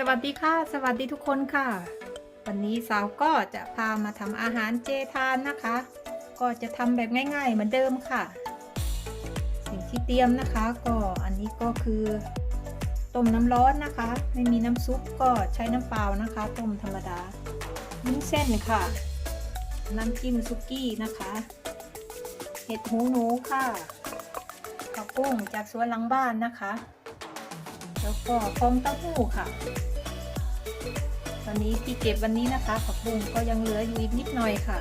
สวัสดีค่ะ สวัสดีทุกคนค่ะ วันนี้สาวก็จะพามาทำอาหารเจทานนะคะ ก็จะทำแบบง่าย ๆ เหมือนเดิมค่ะ สิ่งที่เตรียมนะคะ ก็อันนี้ก็คือต้มน้ำร้อนนะคะ ไม่มีน้ำซุปก็ใช้น้ำเปล่านะคะ ต้มธรรมดาวุ้นเส้นค่ะ น้ำจิ้มซุกี้นะคะ เห็ดหูหนูค่ะข้าวกุ้งจากสวนหลังบ้านนะคะ แล้วก็ฟองเต้าหู้ค่ะ วันนี้ที่เก็บวันนี้นะคะผักบุ้งก็ยังเหลืออยู่อีกนิดหน่อยค่ะ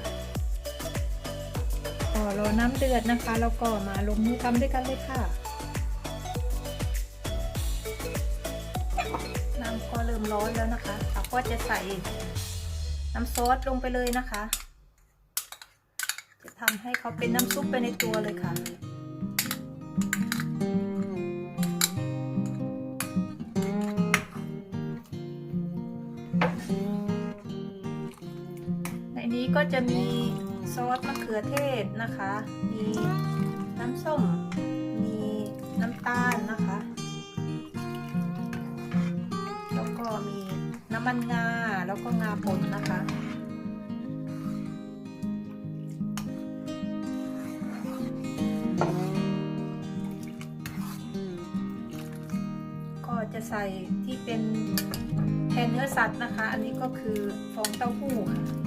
ก็รอน้ำเดือดนะคะแล้วก็มาลงมือทำด้วยกันเลยค่ะ น้ำก็เริ่มร้อนแล้วนะคะเราก็จะใส่น้ำซอสลงไปเลยนะคะ จะทำให้เขาเป็นน้ำซุปไปในตัวเลยค่ะ ในนี้ก็จะมีซอสมะเขือเทศนะคะ มีน้ำส้ม มีน้ำตาลนะคะ แล้วก็มีน้ำมันงา แล้วก็งาป่นนะคะก็จะใส่ที่เป็นแทน เนื้อสัตว์นะคะ อันนี้ก็คือฟองเต้าหู้ค่ะ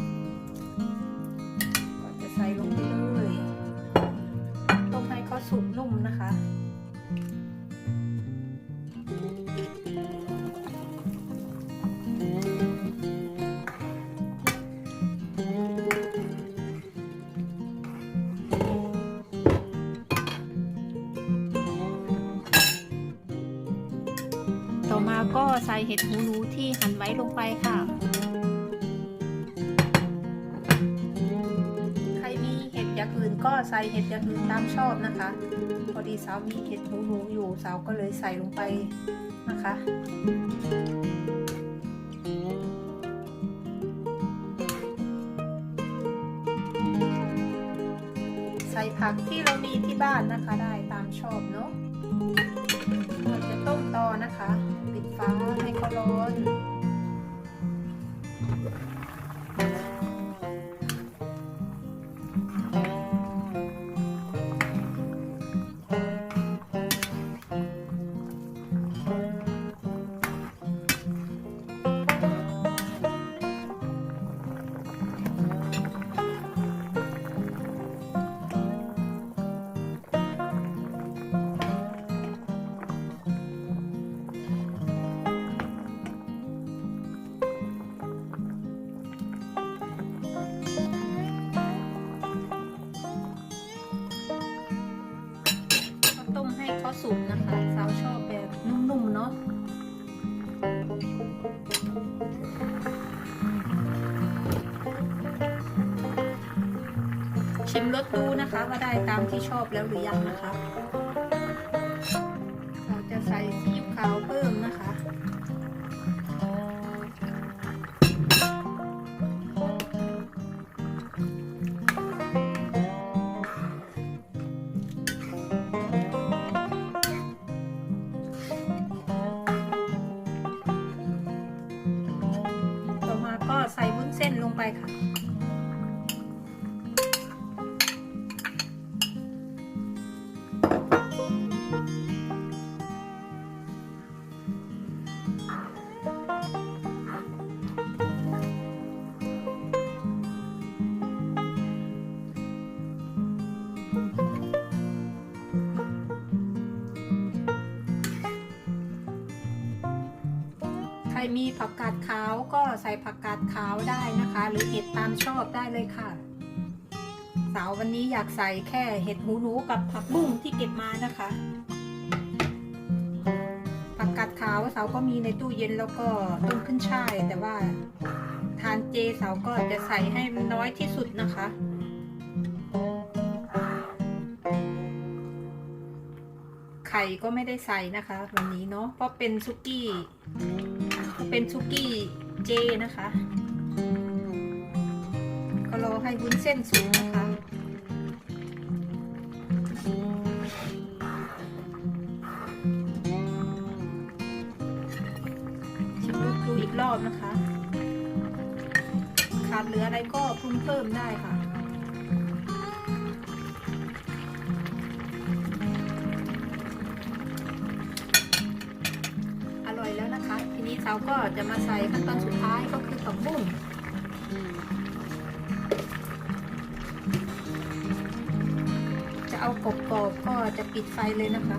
ใส่เห็ดหูหนูที่หั่นไว้ลงไปค่ะ ใครมีเห็ดอย่างอื่นก็ใส่เห็ดอย่างอื่นตามชอบนะคะ พอดีสาวมีเห็ดหูหนูอยู่สาวก็เลยใส่ลงไปนะคะใส่ผักที่เรามีที่บ้านนะคะได้ตามชอบเนาะเราจะ ต้มต่อนะคะ ปิดฟ้าให้เขาร้อน ชิมรสดูนะคะว่าได้ตามที่ชอบแล้วหรือยังนะคะ เราจะใส่ซีอิ๊วขาวเพิ่มนะคะต่อมาก็ใส่วุ้นเส้นลงไปค่ะ มีผักกาดขาวก็ใส่ผักกาดขาวได้นะคะ หรือเห็ดตามชอบได้เลยค่ะ สาววันนี้อยากใส่แค่เห็ดหูหนูกับผักบุ้งที่เก็บมานะคะ ผักกาดขาวสาวก็มีในตู้เย็นแล้วก็ต้นขึ้นช่าย แต่ว่าทานเจสาวก็จะใส่ให้มันน้อยที่สุดนะคะไข่ก็ไม่ได้ใส่นะคะ วันนี้เนาะเพราะเป็นซุกี้ เป็นซุกี้เจนะคะ ก็รอให้วุ้นเส้นสุกนะคะชิมรสดูอีกรอบนะคะ ขาดเหลืออะไรก็ปรุงเพิ่มได้ค่ะ เราก็จะมาใส่ขั้นตอนสุดท้ายก็คือผักบุ้งจะเอากรอบๆก็จะปิดไฟเลยนะคะ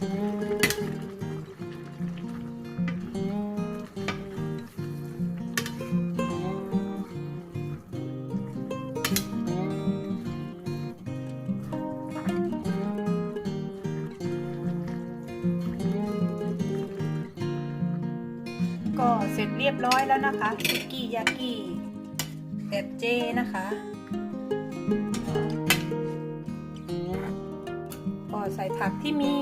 ก็เสร็จเรียบร้อยแล้วนะคะซุกี้ยากิแบบเจนะคะก็ใส่ผักที่มี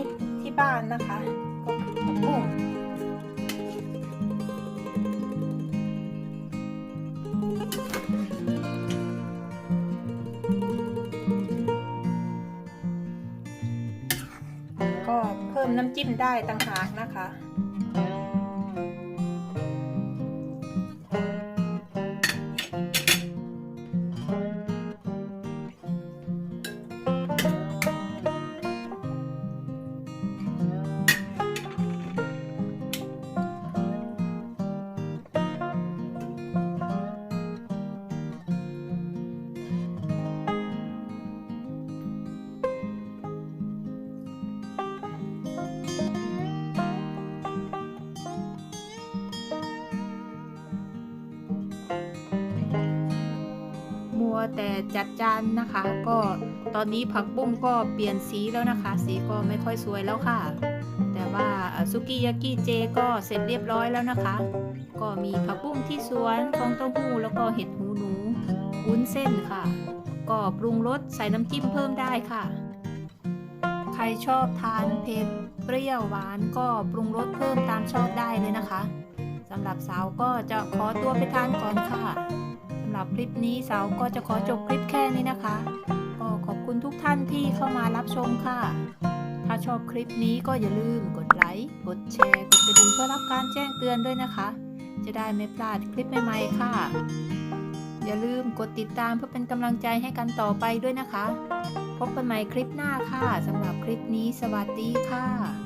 ที่บ้านนะคะ ก็คือผักบุ้งก็เพิ่มน้ำจิ้มได้ต่างหากนะคะ แต่จัดจานนะคะ ก็ตอนนี้ผักบุ้งก็เปลี่ยนสีแล้วนะคะ สีก็ไม่ค่อยสวยแล้วค่ะ แต่ว่าซุกี้ยากิเจก็เสร็จเรียบร้อยแล้วนะคะ ก็มีผักบุ้งที่สวนฟองเต้าหู้แล้วก็เห็ดหูหนูวุ้นเส้นค่ะ ก็ปรุงรสใส่น้ำจิ้มเพิ่มได้ค่ะ ใครชอบทานเผ็ดเปรี้ยวหวานก็ปรุงรสเพิ่มตามชอบได้เลยนะคะสำหรับสาวก็จะขอตัวไปทานก่อนค่ะ หรับคลิปนี้สาวก็จะขอจบคลิปแค่นี้นะคะ ก็ขอบคุณทุกท่านที่เข้ามารับชมค่ะ ถ้าชอบคลิปนี้ก็อย่าลืมกดไลค์ กดแชร์ กดกระดิ่งเพื่อรับการแจ้งเตือนด้วยนะคะ จะได้ไม่พลาดคลิปใหม่ๆค่ะ อย่าลืมกดติดตามเพื่อเป็นกำลังใจให้กันต่อไปด้วยนะคะ พบกันใหม่คลิปหน้าค่ะสำหรับคลิปนี้สวัสดีค่ะ